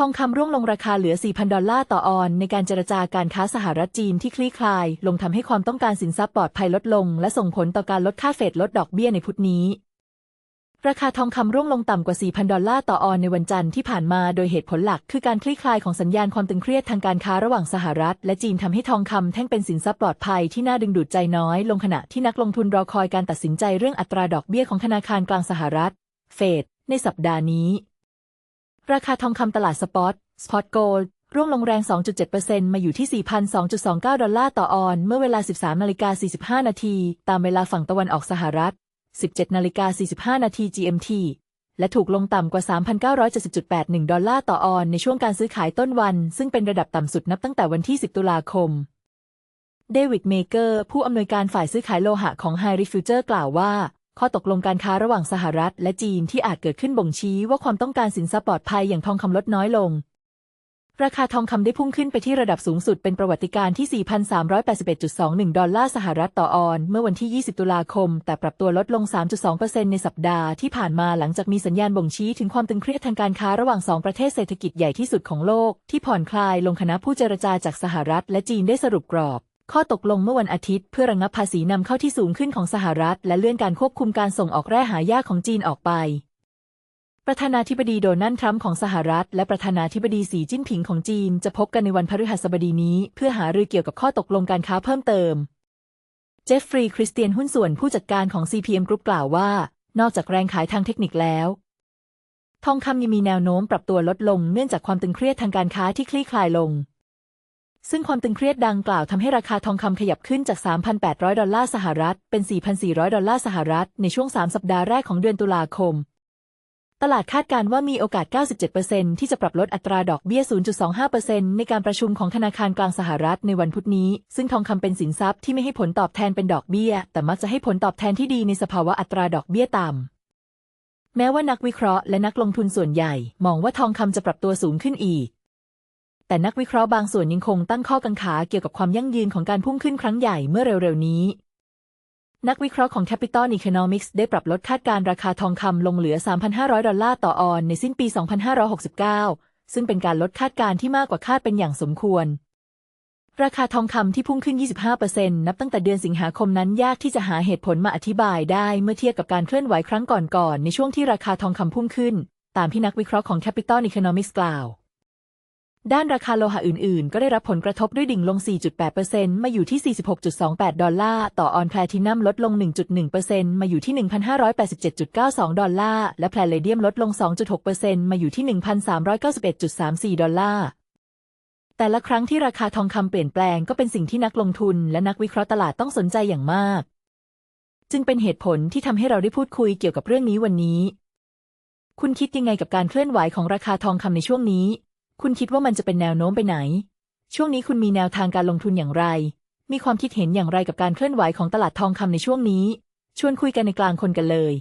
ทองคำร่วงลงราคาเหลือ 4,000 ดอลลาร์ต่อออน ในการเจรจาการค้าสหรัฐจีนที่คลี่คลาย ลงทำให้ความต้องการสินทรัพย์ปลอดภัยลดลง และส่งผลต่อการลดค่าเฟดลดดอกเบี้ยในพุธนี้ ราคาทองคำร่วงลงต่ำกว่า 4,000 ดอลลาร์ต่อออนในวันจันทร์ที่ผ่านมาโดยเหตุผลหลัก คือการคลี่คลายของสัญญาณความตึงเครียดทางการค้าระหว่างสหรัฐ และจีนทำให้ทองคำแท่งเป็นสินทรัพย์ปลอดภัยที่น่าดึงดูดใจน้อย ลงขณะที่นักลงทุนรอคอยการตัดสินใจเรื่องอัตราดอกเบี้ยของธนาคารกลางสหรัฐ เฟดในสัปดาห์นี้ ราคาทองคำตลาดสปอตสปอตโกลด์ร่วงลงแรง 2.7%มาอยู่ที่4,229 ดอลลาร์ต่อออน เมื่อเวลา 13นาฬิกา45 นาที ตามเวลาฝั่งตะวันออกสหรัฐ 17นาฬิกา45 นาที GMT และถูกลงต่ำกว่า 3,970.81 ดอลลาร์ต่อออน ในช่วงการซื้อขายต้นวัน ซึ่งเป็นระดับต่ำสุดนับตั้งแต่วันที่ 10 ตุลาคม เดวิด เมเกอร์ ผู้อำนวยการฝ่ายซื้อขายโลหะของ High r e Future กล่าวว่า ข้อตกลงการค้าระหว่างสหรัฐและจีนที่อาจเกิดขึ้นบ่งชี้ว่าความต้องการสินทรัพย์ปลอดภัยอย่างทองคำลดน้อยลง ราคาทองคำได้พุ่งขึ้นไปที่ระดับสูงสุดเป็นประวัติการณ์ที่ 4,381.21 ดอลลาร์สหรัฐต่อออน เมื่อวันที่ 20 ตุลาคม แต่ปรับตัวลดลง 3.2%ในสัปดาห์ที่ผ่านมาหลังจากมีสัญญาณบ่งชี้ถึงความตึงเครียดทางการค้าระหว่างสองประเทศเศรษฐกิจใหญ่ที่สุดของโลก ที่ผ่อนคลายลงคณะผู้เจรจาจากสหรัฐและจีนได้สรุปกรอบ ข้อตกลงเมื่อวันอาทิตย์ เพื่อระงับภาษีนำเข้าที่สูงขึ้นของสหรัฐ และเลื่อนการควบคุมการส่งออกแร่หายากของจีนออกไป ประธานาธิบดีโดนัลด์ทรัมป์ของสหรัฐ และประธานาธิบดีสีจิ้นผิงของจีนจะพบกันในวันพฤหัสบดีนี้ เพื่อหารือเกี่ยวกับข้อตกลงการค้าเพิ่มเติม เจฟฟรีย์คริสเตียนหุ้นส่วนผู้จัดการของ CPM Group กล่าวว่า นอกจากแรงขายทางเทคนิคแล้วทองคำยังมีแนวโน้มปรับตัวลดลงเนื่องจากความตึงเครียดทางการค้าที่คลี่คลายลง ซึ่งความตึงเครียดดังกล่าวทำให้ราคาทองคำขยับขึ้นจาก 3,800 ดอลลาร์สหรัฐ เป็น 4,400 ดอลลาร์สหรัฐ ในช่วง 3 สัปดาห์แรกของเดือนตุลาคม ตลาดคาดการณ์ว่ามีโอกาส 97%ที่จะปรับลดอัตราดอกเบี้ย 0.25%ในการประชุมของธนาคารกลางสหรัฐในวันพุธนี้ ซึ่งทองคำเป็นสินทรัพย์ที่ไม่ให้ผลตอบแทนเป็นดอกเบี้ย แต่มักจะให้ผลตอบแทนที่ดีในสภาวะอัตราดอกเบี้ยต่ำแม้ว่านักวิเคราะห์และนักลงทุนส่วนใหญ่ มองว่าทองคำจะปรับตัวสูงขึ้นอีก แต่นักวิเคราะห์บางส่วนยังคงตั้งข้อกังขาเกี่ยวกับความยั่งยืนของการพุ่งขึ้นครั้งใหญ่เมื่อเร็วๆนี้ นักวิเคราะห์ของ Capital Economics ได้ปรับลดคาดการณ์ราคาทองคำลงเหลือ 3,500 ดอลลาร์ต่อออนในสิ้นปี 2569 ซึ่งเป็นการลดคาดการณ์ที่มากกว่าคาดเป็นอย่างสมควร ราคาทองคำที่พุ่งขึ้น 25%นับตั้งแต่เดือนสิงหาคมนั้นยากที่จะหาเหตุผลมาอธิบายได้เมื่อเทียบกับการเคลื่อนไหวครั้งก่อนๆในช่วงที่ราคาทองคำพุ่งขึ้น ตามที่นักวิเคราะห์ของ Capital Economics กล่าว ด้านราคาโลหะอื่นๆ ก็ได้รับผลกระทบด้วยดิ่งลง 4.8%มาอยู่ที่ 46.28 ดอลลาร์ ต่อออนแพลทินัมลดลง 1.1%มาอยู่ที่ 1,587.92 ดอลลาร์ และแพลเลเดียมลดลง 2.6%มาอยู่ที่ 1,391.34 ดอลลาร์ แต่ละครั้งที่ราคาทองคำเปลี่ยนแปลงก็เป็นสิ่งที่นักลงทุนและนักวิเคราะห์ตลาดต้องสนใจอย่างมาก จึงเป็นเหตุผลที่ทำให้เราได้พูดคุยเกี่ยวกับเรื่องนี้วันนี้ คุณคิดยังไงกับการเคลื่อนไหวของราคาทองคำในช่วงนี้ คุณคิดว่ามันจะเป็นแนวโน้มไปไหน ช่วงนี้คุณมีแนวทางการลงทุนอย่างไร มีความคิดเห็นอย่างไรกับการเคลื่อนไหวของตลาดทองคำในช่วงนี้ ชวนคุยกันในกลางคนกันเลย